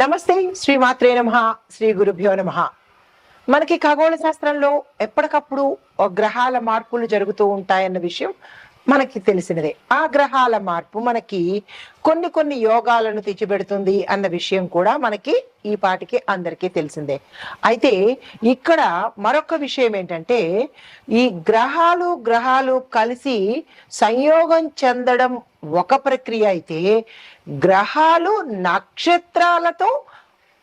నమస్తే శ్రీ మాత్రే నమ శ్రీ గురుభ్యో నమ. మనకి ఖగోళ శాస్త్రంలో ఎప్పటికప్పుడు గ్రహాల మార్పులు జరుగుతూ ఉంటాయన్న విషయం మనకి తెలిసినదే. ఆ గ్రహాల మార్పు మనకి కొన్ని కొన్ని యోగాలను తెచ్చిపెడుతుంది అన్న విషయం కూడా మనకి ఈ పాటికి అందరికీ తెలిసిందే. అయితే ఇక్కడ మరొక విషయం ఏంటంటే ఈ గ్రహాలు గ్రహాలు కలిసి సంయోగం చెందడం ఒక ప్రక్రియ అయితే గ్రహాలు నక్షత్రాలతో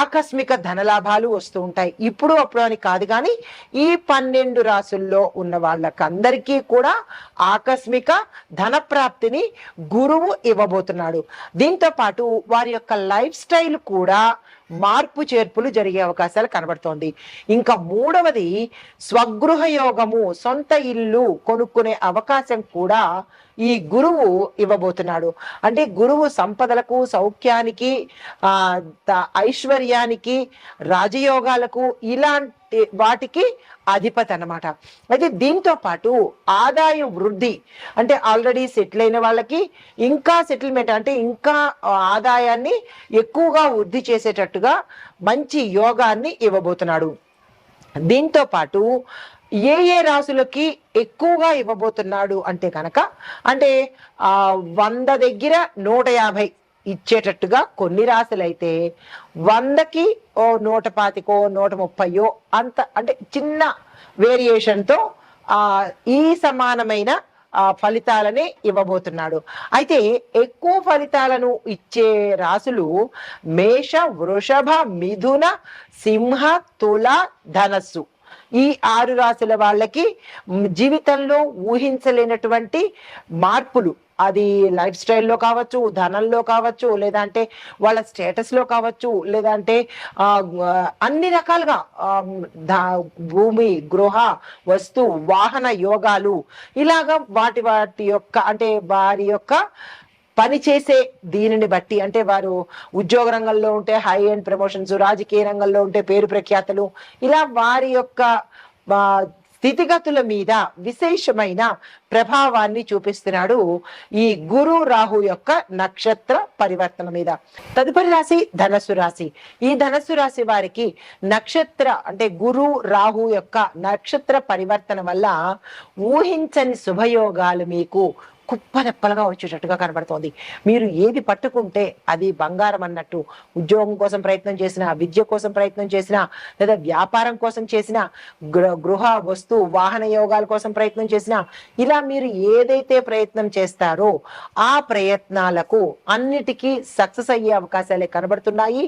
ఆకస్మిక ధనలాభాలు వస్తూ ఉంటాయి. ఇప్పుడు అప్పుడు అని కాదు కానీ ఈ పన్నెండు రాసుల్లో ఉన్న వాళ్ళకందరికీ కూడా ఆకస్మిక ధన ప్రాప్తిని గురువు ఇవ్వబోతున్నాడు. దీంతో పాటు వారి యొక్క లైఫ్ స్టైల్ కూడా మార్పు చేర్పులు జరిగే అవకాశాలు కనబడుతోంది. ఇంకా మూడవది స్వగృహ యోగము సొంత ఇల్లు కొనుక్కునే అవకాశం కూడా ఈ గురువు ఇవ్వబోతున్నాడు. అంటే గురువు సంపదలకు సౌఖ్యానికి ఆ ఐశ్వర్యానికి రాజయోగాలకు ఇలాంటి వాటికి అధిపతి అనమాట అయితే దీంతో పాటు ఆదాయ వృద్ధి అంటే ఆల్రెడీ సెటిల్ అయిన వాళ్ళకి ఇంకా సెటిల్మెంట్ అంటే ఇంకా ఆదాయాన్ని ఎక్కువగా వృద్ధి చేసేటట్టుగా మంచి యోగాన్ని ఇవ్వబోతున్నాడు. దీంతో పాటు ఏ ఏ రాశులకి ఎక్కువగా ఇవ్వబోతున్నాడు అంటే కనుక అంటే ఆ వంద దగ్గర నూట యాభై ఇచ్చేటట్టుగా కొన్ని రాశులైతే వందకి ఓ నూట పాతికో నూట ముప్పయో అంత అంటే చిన్న వేరియేషన్తో ఆ ఈ సమానమైన ఫలితాలనే ఫలితాలని ఇవ్వబోతున్నాడు. అయితే ఎక్కువ ఫలితాలను ఇచ్చే రాసులు మేష వృషభ మిథున సింహ తుల ధనస్సు. ఈ ఆరు రాశుల వాళ్ళకి జీవితంలో ఊహించలేనటువంటి మార్పులు. అది లైఫ్ స్టైల్లో కావచ్చు ధనంలో కావచ్చు లేదంటే వాళ్ళ స్టేటస్లో కావచ్చు లేదంటే అన్ని రకాలుగా భూమి గృహ వస్తు వాహన యోగాలు. ఇలాగా వాటి వాటి యొక్క అంటే వారి యొక్క పని చేసే దీనిని బట్టి అంటే వారు ఉద్యోగ రంగంలో ఉంటే హై అండ్ ప్రమోషన్స్ రాజకీయ రంగంలో ఉంటే పేరు ప్రఖ్యాతలు ఇలా వారి యొక్క స్థితిగతుల మీద విశేషమైన ప్రభావాన్ని చూపిస్తున్నాడు ఈ గురు రాహు యొక్క నక్షత్ర పరివర్తన మీద. తదుపరి రాశి ధనస్సు రాశి. ఈ ధనస్సు రాశి వారికి నక్షత్ర అంటే గురు రాహు యొక్క నక్షత్ర పరివర్తన వల్ల ఊహించని శుభయోగాలు మీకు కుప్పరెప్పలుగా వచ్చేటట్టుగా కనబడుతోంది. మీరు ఏది పట్టుకుంటే అది బంగారం అన్నట్టు ఉద్యోగం కోసం ప్రయత్నం చేసినా విద్య కోసం ప్రయత్నం చేసినా లేదా వ్యాపారం కోసం చేసినా గృహ వస్తు వాహన యోగాల కోసం ప్రయత్నం చేసినా ఇలా మీరు ఏదైతే ప్రయత్నం చేస్తారో ఆ ప్రయత్నాలకు అన్నిటికీ సక్సెస్ అయ్యే అవకాశాలే కనబడుతున్నాయి.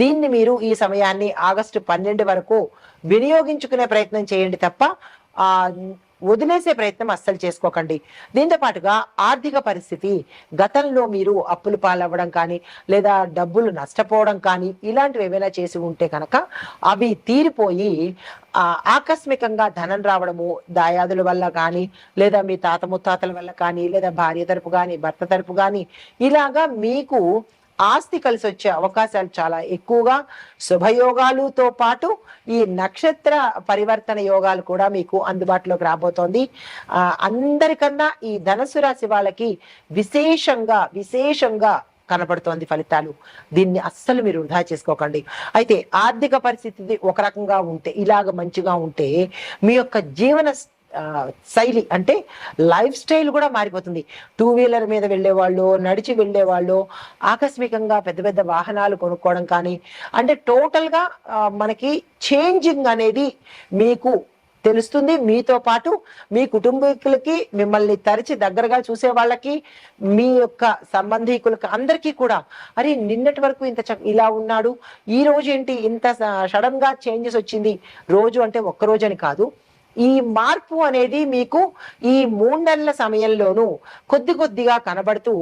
దీన్ని మీరు ఈ సమయాన్ని ఆగస్టు పన్నెండు వరకు వినియోగించుకునే ప్రయత్నం చేయండి తప్ప వదిలేసే ప్రయత్నం అస్సలు చేసుకోకండి. దీంతో పాటుగా ఆర్థిక పరిస్థితి గతంలో మీరు అప్పులు పాలవ్వడం కానీ లేదా డబ్బులు నష్టపోవడం కానీ ఇలాంటివి ఏమైనా చేసి ఉంటే కనుక అవి తీరిపోయి ఆకస్మికంగా ధనం రావడము దాయాదుల వల్ల కానీ లేదా మీ తాత ముత్తాతల వల్ల కానీ లేదా భార్య తరపు కానీ భర్త తరపు కానీ ఇలాగా మీకు ఆస్తి కలిసి వచ్చే అవకాశాలు చాలా ఎక్కువగా శుభయోగాలుతో పాటు ఈ నక్షత్ర పరివర్తన యోగాలు కూడా మీకు అందుబాటులోకి రాబోతోంది. అందరికన్నా ఈ ధనసు రాశి వాళ్ళకి విశేషంగా విశేషంగా కనపడుతోంది ఫలితాలు. దీన్ని అస్సలు మీరు వృధా చేసుకోకండి. అయితే ఆర్థిక పరిస్థితి ఒక రకంగా ఉంటే ఇలాగ మంచిగా ఉంటే మీ యొక్క జీవన శైలి అంటే లైఫ్ స్టైల్ కూడా మారిపోతుంది. టూ వీలర్ మీద వెళ్ళేవాళ్ళు నడిచి వెళ్ళేవాళ్ళు ఆకస్మికంగా పెద్ద పెద్ద వాహనాలు కొనుక్కోవడం కానీ అంటే టోటల్గా మనకి చేంజింగ్ అనేది మీకు తెలుస్తుంది. మీతో పాటు మీ కుటుంబీకులకి మిమ్మల్ని తరిచి దగ్గరగా చూసే వాళ్ళకి మీ యొక్క సంబంధీకులకి అందరికీ కూడా అరే నిన్నటి వరకు ఇంత ఇలా ఉన్నాడు. ఈ రోజు ఏంటి ఇంత సడన్గా చేంజెస్ వచ్చింది. రోజు అంటే ఒక్క రోజు అని కాదు. ఈ మార్పు అనేది మీకు ఈ మూడు నెలల సమయంలోనూ కొద్ది కొద్దిగా కనబడుతూ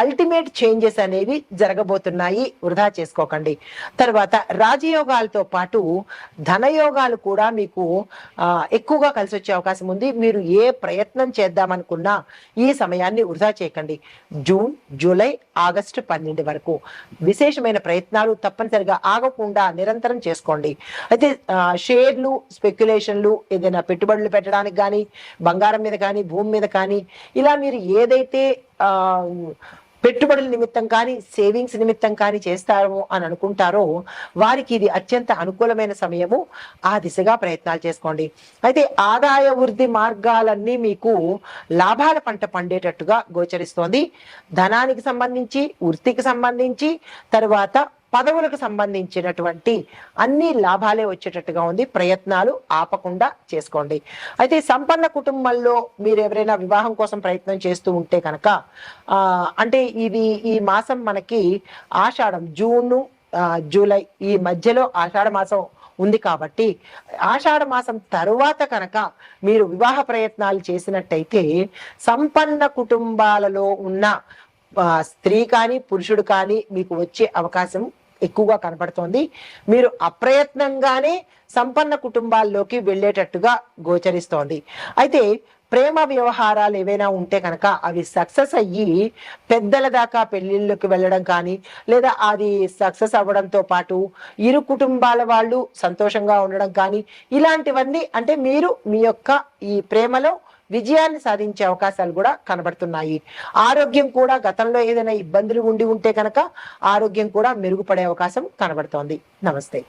అల్టిమేట్ చేంజెస్ అనేవి జరగబోతున్నాయి. వృధా చేసుకోకండి. తర్వాత రాజయోగాలతో పాటు ధనయోగాలు కూడా మీకు ఎక్కువగా కలిసి వచ్చే అవకాశం ఉంది. మీరు ఏ ప్రయత్నం చేద్దామనుకున్నా ఈ సమయాన్ని వృధా చేయకండి. జూన్ జూలై ఆగస్టు పన్నెండు వరకు విశేషమైన ప్రయత్నాలు తప్పనిసరిగా ఆగకుండా నిరంతరం చేసుకోండి. అయితే షేర్లు స్పెక్యులేషన్లు ఏదైనా పెట్టుబడులు పెట్టడానికి కానీ బంగారం మీద కానీ భూమి మీద కానీ ఇలా మీరు ఏదైతే ఆ పెట్టుబడుల నిమిత్తం కానీ సేవింగ్స్ నిమిత్తం కానీ చేస్తాము అని అనుకుంటారో వారికి ఇది అత్యంత అనుకూలమైన సమయము. ఆ దిశగా ప్రయత్నాలు చేసుకోండి. అయితే ఆదాయ వృద్ధి మార్గాలన్నీ మీకు లాభాల పంట పండేటట్టుగా గోచరిస్తోంది. ధనానికి సంబంధించి వృత్తికి సంబంధించి తర్వాత పదవులకు సంబంధించినటువంటి అన్ని లాభాలే వచ్చేటట్టుగా ఉంది. ప్రయత్నాలు ఆపకుండా చేసుకోండి. అయితే సంపన్న కుటుంబంలో మీరు ఎవరైనా వివాహం కోసం ప్రయత్నం చేస్తూ ఉంటే కనుక అంటే ఇది ఈ మాసం మనకి ఆషాఢం జూన్ జూలై ఈ మధ్యలో ఆషాఢ మాసం ఉంది కాబట్టి ఆషాఢ మాసం తరువాత కనుక మీరు వివాహ ప్రయత్నాలు చేసినట్టయితే సంపన్న కుటుంబాలలో ఉన్న స్త్రీ కానీ పురుషుడు కానీ మీకు వచ్చే అవకాశం ఎక్కువగా కనపడుతోంది. మీరు అప్రయత్నంగానే సంపన్న కుటుంబాల్లోకి వెళ్ళేటట్టుగా గోచరిస్తోంది. అయితే ప్రేమ వ్యవహారాలు ఏవైనా ఉంటే కనుక అవి సక్సెస్ అయ్యి పెద్దల దాకా పెళ్ళిళ్ళకి వెళ్ళడం కానీ లేదా అది సక్సెస్ అవ్వడంతో పాటు ఇరు కుటుంబాల వాళ్ళు సంతోషంగా ఉండడం కానీ ఇలాంటివన్నీ అంటే మీరు మీ యొక్క ఈ ప్రేమలో విజయాన్ని సాధించే అవకాశాలు కూడా కనబడుతున్నాయి. ఆరోగ్యం కూడా గతంలో ఏదైనా ఇబ్బందులు ఉండి ఉంటే కనుక ఆరోగ్యం కూడా మెరుగుపడే అవకాశం కనబడుతోంది. నమస్తే.